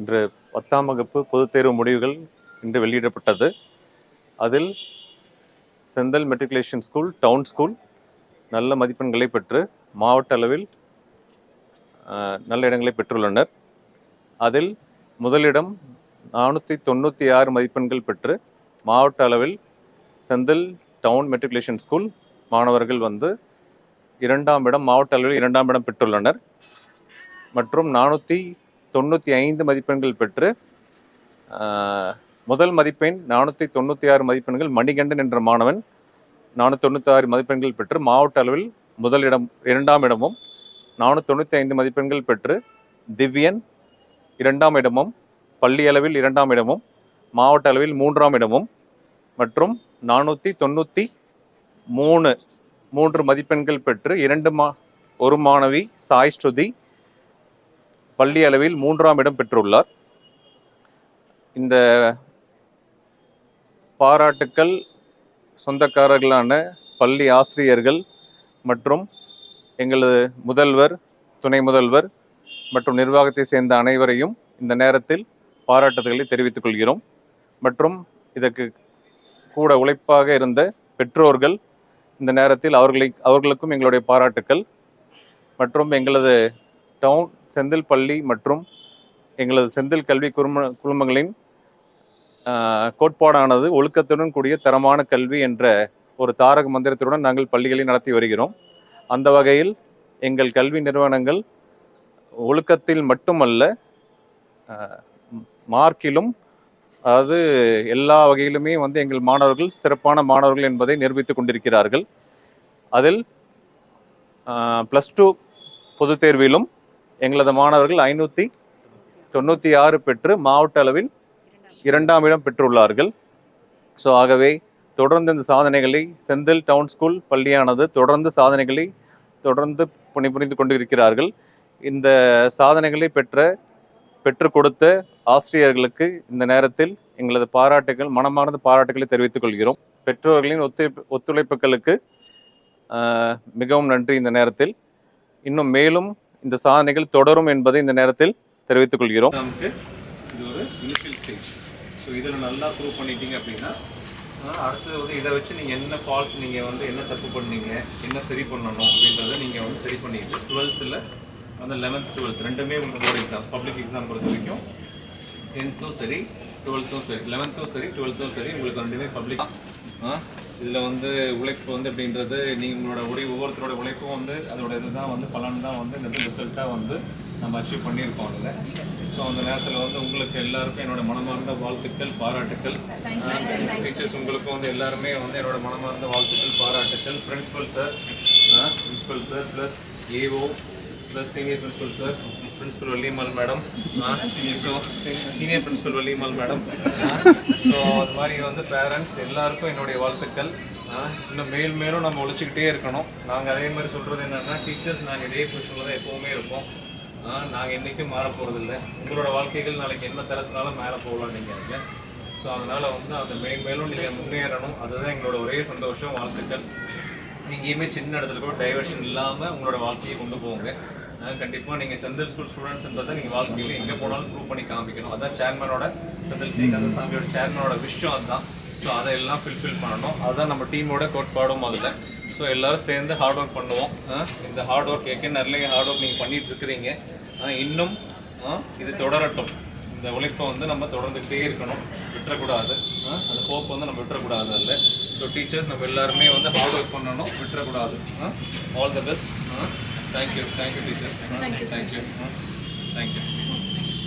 இன்று பத்தாம் வகுப்பு பொதுத் தேர்வு முடிவுகள் இன்று வெளியிடப்பட்டது. அதில் Senthil matriculation school town school நல்ல மதிப்பெண்களை பெற்று மாவட்ட அளவில் நல்ல இடங்களை பெற்றுள்ளனர். அதில் முதலிடம் நானூற்றி தொண்ணூற்றி ஆறு மதிப்பெண்கள் பெற்று மாவட்ட அளவில் செந்தில் டவுன் மெட்ரிகுலேஷன் ஸ்கூல் மாணவர்கள் வந்து இரண்டாம் இடம் மாவட்ட அளவில் இரண்டாம் இடம் பெற்றுள்ளனர். மற்றும் நானூற்றி தொண்ணூற்றி ஐந்து மதிப்பெண்கள் பெற்று முதல் மதிப்பெண் நானூற்றி தொண்ணூற்றி ஆறு மதிப்பெண்கள் மணிகண்டன் என்ற மாணவன். நானூற்றி தொண்ணூற்றி ஆறு மதிப்பெண்கள் பெற்று மாவட்ட அளவில் முதலிடம் இரண்டாம் இடமும். நானூற்றி தொண்ணூற்றி ஐந்து மதிப்பெண்கள் பெற்று திவ்யன் இரண்டாம் இடமும். பள்ளி அளவில் இரண்டாம் இடமும். மாவட்ட அளவில் மூன்றாம் இடமும். மற்றும் நானூற்றி தொண்ணூற்றி மூணு மூன்று மதிப்பெண்கள் பெற்று இரண்டு மா ஒரு மாணவி சாய் ஸ்ருதி பள்ளி அளவில் மூன்றாம் இடம் பெற்றுள்ளார். இந்த பாராட்டுக்கள் சொந்தக்காரர்களான பள்ளி ஆசிரியர்கள் மற்றும் எங்களது முதல்வர் துணை முதல்வர் மற்றும் நிர்வாகத்தை சேர்ந்த அனைவரையும் இந்த நேரத்தில் பாராட்டுதல்களை தெரிவித்துக் கொள்கிறோம். மற்றும் இதற்கு கூட உழைப்பாக இருந்த பெற்றோர்கள் இந்த நேரத்தில் அவர்களை அவர்களுக்கும் எங்களுடைய பாராட்டுக்கள் மற்றும் எங்களது டவுன் செந்தில் பள்ளி மற்றும் எங்களது செந்தில் கல்வி குழும குழுமங்களின் கோட்பாடானது ஒழுக்கத்துடன் கூடிய தரமான கல்வி என்ற ஒரு தாரக மந்திரத்துடன் நாங்கள் பள்ளிகளை நடத்தி வருகிறோம். அந்த வகையில் எங்கள் கல்வி நிறுவனங்கள் ஒழுக்கத்தில் மட்டுமல்ல மார்க்கிலும் அதாவது எல்லா வகையிலுமே வந்து எங்கள் மாணவர்கள் சிறப்பான மாணவர்கள் என்பதை நிரூபித்துக் கொண்டிருக்கிறார்கள். அதில் ப்ளஸ் டூ பொதுத் தேர்விலும் எங்களது மாணவர்கள் ஐநூற்றி தொண்ணூற்றி ஆறு பெற்று மாவட்ட அளவில் இரண்டாம் இடம் பெற்றுள்ளார்கள். ஸோ ஆகவே தொடர்ந்து இந்த சாதனைகளை செந்தில் டவுன் ஸ்கூல் பள்ளியானது தொடர்ந்து சாதனைகளை தொடர்ந்து பணிபுரிந்து கொண்டிருக்கிறார்கள். இந்த சாதனைகளை பெற்ற பெற்றுக் கொடுத்த ஆசிரியர்களுக்கு இந்த நேரத்தில் எங்களது பாராட்டுகள் மனமார்ந்த பாராட்டுகளை தெரிவித்துக் கொள்கிறோம். பெற்றோர்களின் ஒத்துழைப்பு ஒத்துழைப்புகளுக்கு மிகவும் நன்றி இந்த நேரத்தில். இன்னும் மேலும் இந்த சாதனைகள் தொடரும் என்பதை இந்த நேரத்தில் தெரிவித்துக் கொள்கிறோம். நமக்கு இது ஒரு இனிஷியல் ஸ்டேஜ் ஸோ இதில் நல்லா ப்ரூவ் பண்ணிட்டீங்க அப்படின்னா அடுத்தது வந்து இதை வச்சு நீங்கள் என்ன ஃபால்ஸ் நீங்கள் வந்து என்ன தப்பு பண்ணீங்க என்ன சரி பண்ணணும் அப்படின்றத நீங்கள் வந்து சரி பண்ணிட்டு டுவெல்த்தில் வந்து லெவன்த் டுவெல்த் ரெண்டுமே உங்களுக்கு போர்டு எக்ஸாம் பப்ளிக் எக்ஸாம் பொறுத்த வரைக்கும் டென்த்தும் சரி டுவெல்த்தும் சரி லெவன்த்தும் சரி டுவெல்த்தும் சரி உங்களுக்கு ரெண்டுமே பப்ளிக் இதில் வந்து உழைப்பு வந்து அப்படின்றது நீங்கள் உங்களோட உடை ஒவ்வொருத்தரோட உழைப்பும் வந்து அதோட இதுதான் வந்து பலன் தான் வந்து இந்த ரிசல்ட்டாக வந்து நம்ம அச்சீவ் பண்ணியிருக்கோம் அதில். ஸோ அந்த நேரத்தில் வந்து உங்களுக்கு எல்லாருக்கும் என்னோட மனமார்ந்த வாழ்த்துக்கள் பாராட்டுக்கள். டீச்சர்ஸ் உங்களுக்கும் வந்து எல்லாருமே வந்து என்னோட மனமார்ந்த வாழ்த்துக்கள் பாராட்டுக்கள். Principal sir principal sir plus AO plus senior principal sir principal Valliammal madam so senior principal Valliammal madam so அது மாதிரி வந்து பேரண்ட்ஸ் எல்லாருக்கும் என்னுடைய வாழ்த்துக்கள். இன்னும் மேல் மேலும் நம்ம ஒழிச்சிக்கிட்டே இருக்கணும். நாங்கள் அதே மாதிரி சொல்கிறது என்னென்னா டீச்சர்ஸ் நாங்கள் இதே பொசிஷனில் தான் எப்போவுமே இருப்போம். நாங்கள் என்றைக்கும் மாற போகிறதில்ல உங்களோட வாழ்க்கைகள் நாளைக்கு என்ன தரத்தினாலும் மேலே போகலாம் நீங்கள் ஸோ அதனால் வந்து அந்த மேல் மேலும் நீங்கள் முன்னேறணும். அதுதான் எங்களோட ஒரே சந்தோஷம் வாழ்த்துக்கள். எங்கேயுமே சின்ன இடத்துல கூட டைவர்ஷன் இல்லாமல் உங்களோட வாழ்க்கையை கொண்டு போங்க. கண்டிப்பாக நீங்கள் செந்தில் ஸ்கூல் ஸ்டூடெண்ட்ஸ்ன்றதை நீங்கள் வாழ்க்கையில் எங்கே போனாலும் ப்ரூவ் பண்ணி காமிக்கணும். அதான் சேர்மனோட செந்தில் சி. கந்தசாமியோட சேர்மனோட விஷயம் அதுதான். ஸோ அதை எல்லாம் ஃபில்ஃபில் பண்ணணும். அதுதான் நம்ம டீமோட கோட்பாடும் அதில். ஸோ எல்லோரும் சேர்ந்து ஹார்ட் ஒர்க் பண்ணுவோம். ஆ, இந்த ஹார்ட் ஒர்க் ஏற்கனவே நிறைய ஹார்ட் ஒர்க் நீங்கள் பண்ணிட்டு இருக்கிறீங்க. இன்னும் இது தொடரட்டும். இந்த உழைப்பை வந்து நம்ம தொடர்ந்துகிட்டே இருக்கணும். விட்டுறக்கூடாது. அந்த ஹோப் வந்து நம்ம விட்டுறக்கூடாது அதில். ஸோ டீச்சர்ஸ் நம்ம எல்லாருமே வந்து ஹார்ட் ஒர்க் பண்ணணும். விட்டுறக்கூடாது. All the best Thank you. Thank you, teacher. Thank you. Thank you. Thank you.